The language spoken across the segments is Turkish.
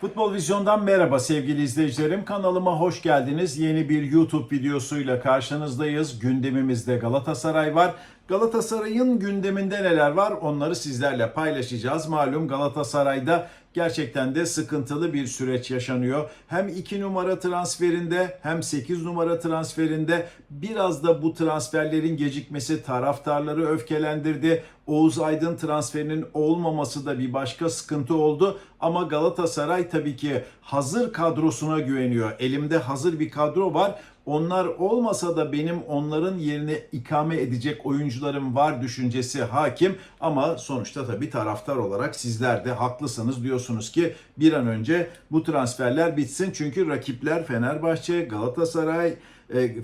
Futbol Vizyon'dan merhaba sevgili izleyicilerim. Kanalıma hoş geldiniz. Yeni bir YouTube videosuyla karşınızdayız. Gündemimizde Galatasaray var. Galatasaray'ın gündeminde neler var onları sizlerle paylaşacağız. Malum Galatasaray'da gerçekten de sıkıntılı bir süreç yaşanıyor. Hem 2 numara transferinde hem 8 numara transferinde biraz da bu transferlerin gecikmesi taraftarları öfkelendirdi. Oğuz Aydın transferinin olmaması da bir başka sıkıntı oldu. Ama Galatasaray tabii ki hazır kadrosuna güveniyor. Elimde hazır bir kadro var. Onlar olmasa da benim onların yerine ikame edecek oyuncularım var düşüncesi hakim. Ama sonuçta tabii taraftar olarak sizler de haklısınız diyorsunuz ki bir an önce bu transferler bitsin. Çünkü rakipler Fenerbahçe, Galatasaray,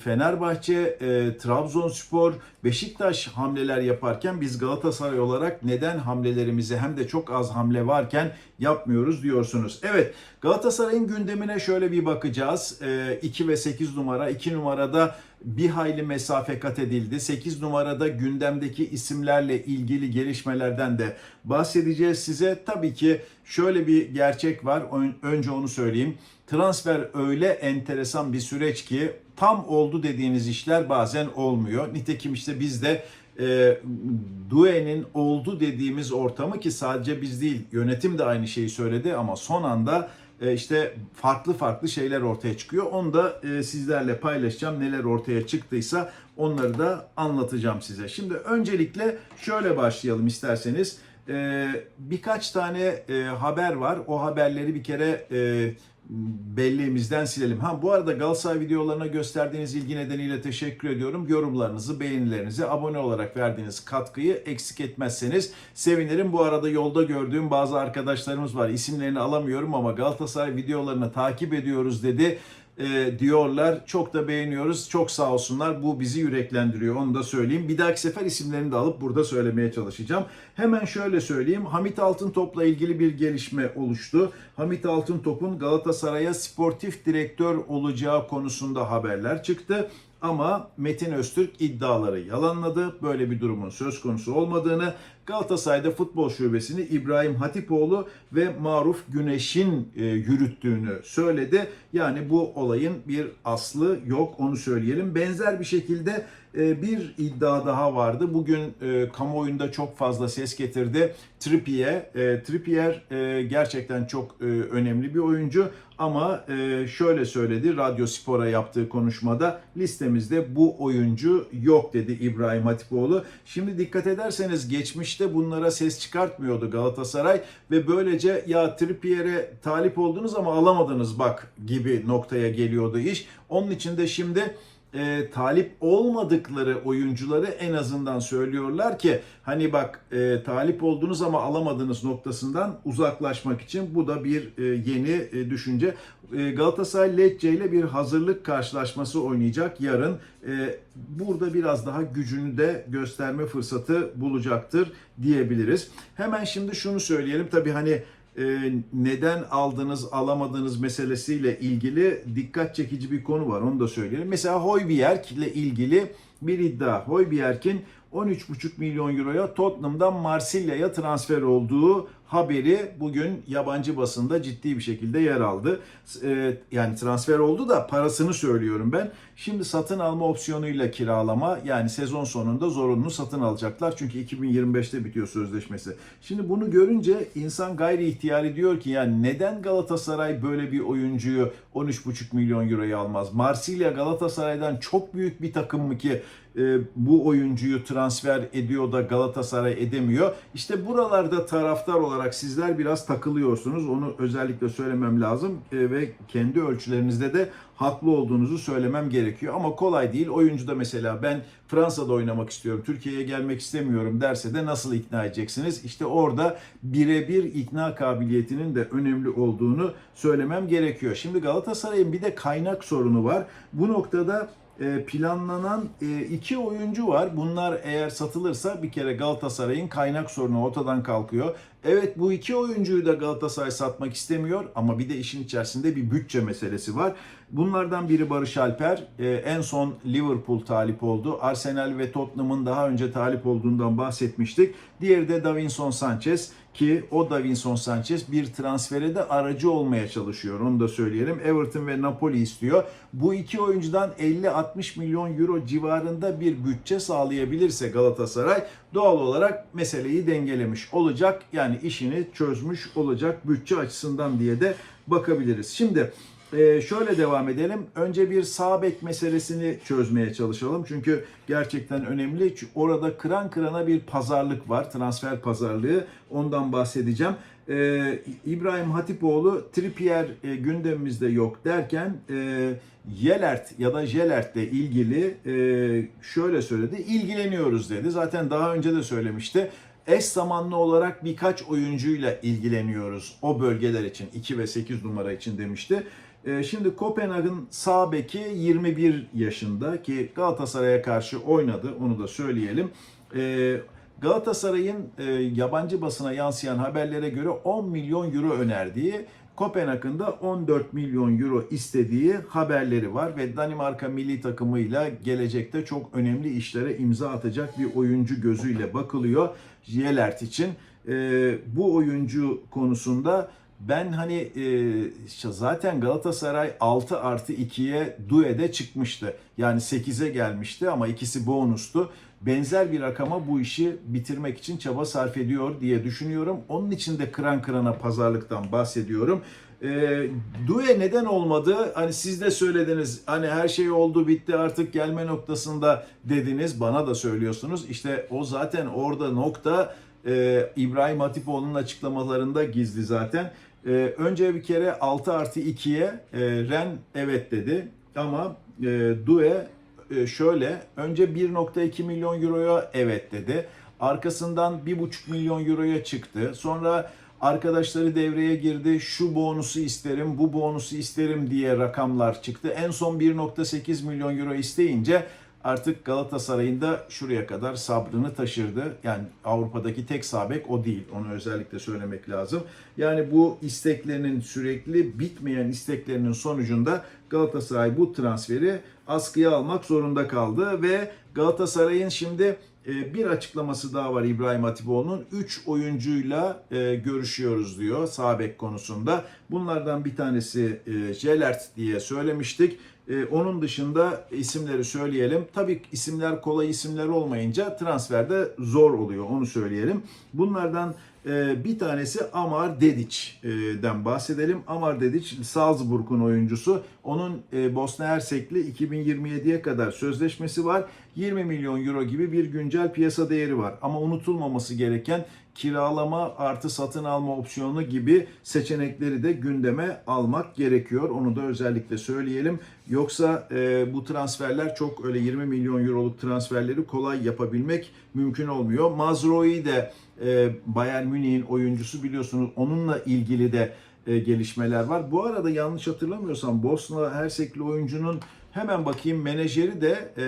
Fenerbahçe, e, Trabzonspor, Beşiktaş hamleler yaparken biz Galatasaray olarak neden hamlelerimizi hem de çok az hamle varken yapmıyoruz diyorsunuz. Evet Galatasaray'ın gündemine şöyle bir bakacağız. 2 ve 8 numara. 2 numarada bir hayli mesafe kat edildi. 8 numarada gündemdeki isimlerle ilgili gelişmelerden de bahsedeceğiz size. Tabii ki şöyle bir gerçek var. Önce onu söyleyeyim. Transfer öyle enteresan bir süreç ki tam oldu dediğiniz işler bazen olmuyor. Nitekim işte biz de e, Due'nin oldu dediğimiz ortamı ki sadece biz değil yönetim de aynı şeyi söyledi ama son anda e, işte farklı farklı şeyler ortaya çıkıyor. Onu da e, sizlerle paylaşacağım. Neler ortaya çıktıysa onları da anlatacağım size. Şimdi öncelikle şöyle başlayalım isterseniz. E, birkaç tane e, haber var. O haberleri bir kere e, belleğimizden silelim. Ha bu arada Galatasaray videolarına gösterdiğiniz ilgi nedeniyle teşekkür ediyorum. Yorumlarınızı, beğenilerinizi, abone olarak verdiğiniz katkıyı eksik etmezseniz sevinirim. Bu arada yolda gördüğüm bazı arkadaşlarımız var. İsimlerini alamıyorum ama Galatasaray videolarını takip ediyoruz dedi e, diyorlar. Çok da beğeniyoruz. Çok sağ olsunlar. Bu bizi yüreklendiriyor. Onu da söyleyeyim. Bir dahaki sefer isimlerini de alıp burada söylemeye çalışacağım. Hemen şöyle söyleyeyim. Hamit Altıntop'la ilgili bir gelişme oluştu. Hamit Altıntop'un Galatasaray'a sportif direktör olacağı konusunda haberler çıktı. Ama Metin Öztürk iddiaları yalanladı. Böyle bir durumun söz konusu olmadığını, Galatasaray'da futbol şubesini İbrahim Hatipoğlu ve Maruf Güneş'in e, yürüttüğünü söyledi. Yani bu olayın bir aslı yok onu söyleyelim. Benzer bir şekilde bir iddia daha vardı. Bugün e, kamuoyunda çok fazla ses getirdi. Trippier, e, Trippier e, gerçekten çok önemli bir oyuncu ama şöyle söyledi Radyo Spor'a yaptığı konuşmada listemizde bu oyuncu yok dedi İbrahim Hatipoğlu. Şimdi dikkat ederseniz geçmişte bunlara ses çıkartmıyordu Galatasaray ve böylece ya Trippier'e talip oldunuz ama alamadınız bak gibi noktaya geliyordu iş. Onun için de şimdi e, talip olmadıkları oyuncuları en azından söylüyorlar ki hani bak e, talip oldunuz ama alamadınız noktasından uzaklaşmak için bu da bir e, yeni e, düşünce. E, Galatasaray Lecce ile bir hazırlık karşılaşması oynayacak yarın. E, burada biraz daha gücünü de gösterme fırsatı bulacaktır diyebiliriz. Hemen şimdi şunu söyleyelim tabii hani e, neden aldınız alamadığınız meselesiyle ilgili dikkat çekici bir konu var onu da söyleyelim. Mesela Hoybjerg ile ilgili bir iddia. Hoybjerg'in 13,5 milyon euroya Tottenham'dan Marsilya'ya transfer olduğu haberi bugün yabancı basında ciddi bir şekilde yer aldı. Ee, yani transfer oldu da parasını söylüyorum ben. Şimdi satın alma opsiyonuyla kiralama yani sezon sonunda zorunlu satın alacaklar. Çünkü 2025'te bitiyor sözleşmesi. Şimdi bunu görünce insan gayri ihtiyari diyor ki yani neden Galatasaray böyle bir oyuncuyu 13,5 milyon euroya almaz? Marsilya Galatasaray'dan çok büyük bir takım mı ki e, bu oyuncuyu transfer ediyor da Galatasaray edemiyor. İşte buralarda taraftar olarak sizler biraz takılıyorsunuz. Onu özellikle söylemem lazım e, ve kendi ölçülerinizde de haklı olduğunuzu söylemem gerekiyor. Ama kolay değil. Oyuncu da mesela ben Fransa'da oynamak istiyorum, Türkiye'ye gelmek istemiyorum derse de nasıl ikna edeceksiniz? İşte orada birebir ikna kabiliyetinin de önemli olduğunu söylemem gerekiyor. Şimdi Galatasaray'ın bir de kaynak sorunu var. Bu noktada e, planlanan e, iki oyuncu var. Bunlar eğer satılırsa bir kere Galatasaray'ın kaynak sorunu ortadan kalkıyor. Evet bu iki oyuncuyu da Galatasaray satmak istemiyor ama bir de işin içerisinde bir bütçe meselesi var. Bunlardan biri Barış Alper. E, en son Liverpool talip oldu. Arsenal ve Tottenham'ın daha önce talip olduğundan bahsetmiştik. Diğeri de Davinson Sanchez. ki o Davinson Sanchez bir transfere de aracı olmaya çalışıyor. Onu da söyleyelim. Everton ve Napoli istiyor. Bu iki oyuncudan 50-60 milyon euro civarında bir bütçe sağlayabilirse Galatasaray doğal olarak meseleyi dengelemiş olacak. Yani işini çözmüş olacak bütçe açısından diye de bakabiliriz. Şimdi ee, şöyle devam edelim. Önce bir sağ bek meselesini çözmeye çalışalım. Çünkü gerçekten önemli. Orada kıran kırana bir pazarlık var. Transfer pazarlığı. Ondan bahsedeceğim. Ee, İbrahim Hatipoğlu Trippier e, gündemimizde yok derken e, Yelert ya da Jelert ile ilgili e, şöyle söyledi. İlgileniyoruz dedi. Zaten daha önce de söylemişti eş zamanlı olarak birkaç oyuncuyla ilgileniyoruz o bölgeler için 2 ve 8 numara için demişti. Ee, Şimdi Kopenhag'ın sağ beki 21 yaşında ki Galatasaray'a karşı oynadı onu da söyleyelim. Ee, Galatasaray'ın e, yabancı basına yansıyan haberlere göre 10 milyon euro önerdiği Kopenhag'ın da 14 milyon euro istediği haberleri var ve Danimarka milli takımıyla gelecekte çok önemli işlere imza atacak bir oyuncu gözüyle bakılıyor Jelert için. Ee, bu oyuncu konusunda ben hani e, zaten Galatasaray 6 artı 2'ye Due'de çıkmıştı. Yani 8'e gelmişti ama ikisi bonustu. Benzer bir rakama bu işi bitirmek için çaba sarf ediyor diye düşünüyorum. Onun için de kıran kırana pazarlıktan bahsediyorum. E, Due neden olmadı? Hani siz de söylediniz. Hani her şey oldu bitti artık gelme noktasında dediniz. Bana da söylüyorsunuz. İşte o zaten orada nokta e, İbrahim Hatipoğlu'nun açıklamalarında gizli zaten. E, önce bir kere 6 artı 2'ye e, Ren evet dedi. Ama e, Due e, şöyle önce 1.2 milyon euroya evet dedi. Arkasından 1.5 milyon euroya çıktı. Sonra arkadaşları devreye girdi. Şu bonusu isterim, bu bonusu isterim diye rakamlar çıktı. En son 1.8 milyon euro isteyince artık Galatasaray'ın da şuraya kadar sabrını taşırdı. Yani Avrupa'daki tek sabek o değil. Onu özellikle söylemek lazım. Yani bu isteklerinin sürekli bitmeyen isteklerinin sonucunda Galatasaray bu transferi askıya almak zorunda kaldı ve Galatasaray'ın şimdi bir açıklaması daha var İbrahim Hatipoğlu'nun. 3 oyuncuyla e, görüşüyoruz diyor sağ bek konusunda. Bunlardan bir tanesi e, Jelert diye söylemiştik. E, onun dışında isimleri söyleyelim. Tabii isimler kolay isimler olmayınca transferde zor oluyor onu söyleyelim. Bunlardan bir tanesi Amar Dediç'den bahsedelim. Amar Dediç Salzburg'un oyuncusu. Onun e, Bosna Hersek'li 2027'ye kadar sözleşmesi var. 20 milyon euro gibi bir güncel piyasa değeri var. Ama unutulmaması gereken kiralama artı satın alma opsiyonu gibi seçenekleri de gündeme almak gerekiyor. Onu da özellikle söyleyelim. Yoksa e, bu transferler çok öyle 20 milyon euroluk transferleri kolay yapabilmek mümkün olmuyor. Mazro'yu de e, Bayern Münih'in oyuncusu biliyorsunuz. Onunla ilgili de e, gelişmeler var. Bu arada yanlış hatırlamıyorsam Bosna Hersekli oyuncunun hemen bakayım menajeri de e,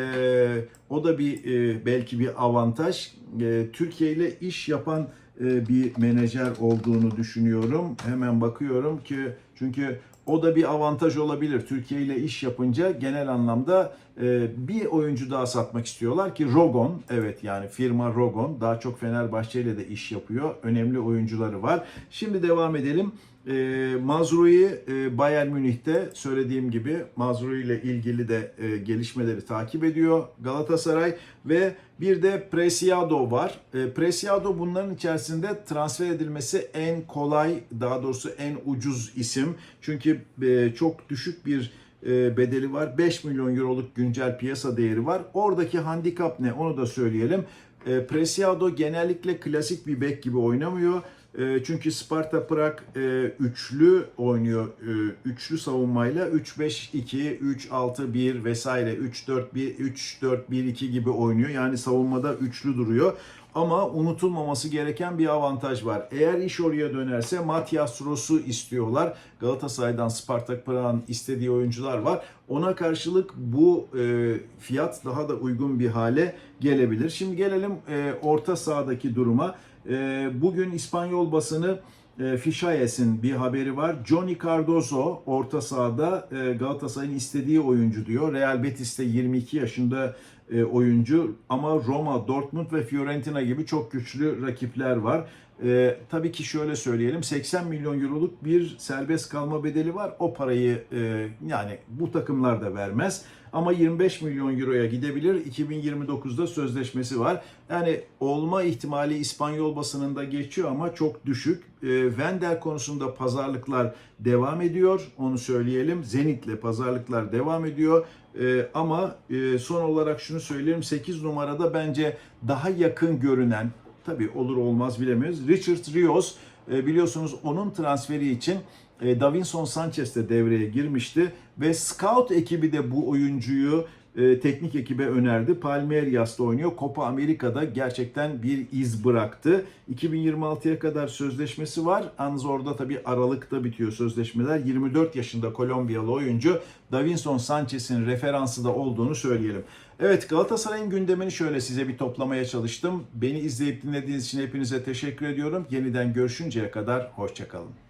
o da bir e, belki bir avantaj. E, Türkiye ile iş yapan e, bir menajer olduğunu düşünüyorum. Hemen bakıyorum ki çünkü o da bir avantaj olabilir. Türkiye ile iş yapınca genel anlamda e, bir oyuncu daha satmak istiyorlar ki Rogon, evet yani firma Rogon daha çok Fenerbahçe ile de iş yapıyor. Önemli oyuncuları var. Şimdi devam edelim. E, Mazrui e, Bayern Münih'te söylediğim gibi Mazrui ile ilgili de e, gelişmeleri takip ediyor Galatasaray ve bir de Preciado var. E, Preciado bunların içerisinde transfer edilmesi en kolay daha doğrusu en ucuz isim. Çünkü e, çok düşük bir e, bedeli var. 5 milyon euroluk güncel piyasa değeri var. Oradaki handikap ne onu da söyleyelim. E, Preciado genellikle klasik bir bek gibi oynamıyor. E, çünkü Sparta Prag e, üçlü oynuyor. E, üçlü savunmayla 3-5-2, 3-6-1 vesaire 3-4-1, 3-4-1-2 gibi oynuyor. Yani savunmada üçlü duruyor. Ama unutulmaması gereken bir avantaj var. Eğer iş oraya dönerse Matias Ross'u istiyorlar. Galatasaray'dan Spartak Prag'ın istediği oyuncular var. Ona karşılık bu e, fiyat daha da uygun bir hale gelebilir. Şimdi gelelim e, orta sahadaki duruma. E, bugün İspanyol basını e, Fişayes'in bir haberi var. Johnny Cardozo orta sahada e, Galatasaray'ın istediği oyuncu diyor. Real Betis'te 22 yaşında e, oyuncu ama Roma, Dortmund ve Fiorentina gibi çok güçlü rakipler var. Ee, tabii ki şöyle söyleyelim 80 milyon euroluk bir serbest kalma bedeli var. O parayı e, yani bu takımlar da vermez. Ama 25 milyon euroya gidebilir. 2029'da sözleşmesi var. Yani olma ihtimali İspanyol basınında geçiyor ama çok düşük. E, Wendel konusunda pazarlıklar devam ediyor. Onu söyleyelim. Zenit'le pazarlıklar devam ediyor. E, ama e, son olarak şunu söyleyeyim. 8 numarada bence daha yakın görünen tabii olur olmaz bilemiyoruz. Richard Rios e, biliyorsunuz onun transferi için e, Davinson Sanchez de devreye girmişti ve scout ekibi de bu oyuncuyu e, teknik ekibe önerdi. Palmeiras'ta oynuyor. Copa Amerika'da gerçekten bir iz bıraktı. 2026'ya kadar sözleşmesi var. Yalnız orada tabii Aralık'ta bitiyor sözleşmeler. 24 yaşında Kolombiyalı oyuncu Davinson Sanchez'in referansı da olduğunu söyleyelim. Evet Galatasaray'ın gündemini şöyle size bir toplamaya çalıştım. Beni izleyip dinlediğiniz için hepinize teşekkür ediyorum. Yeniden görüşünceye kadar hoşçakalın.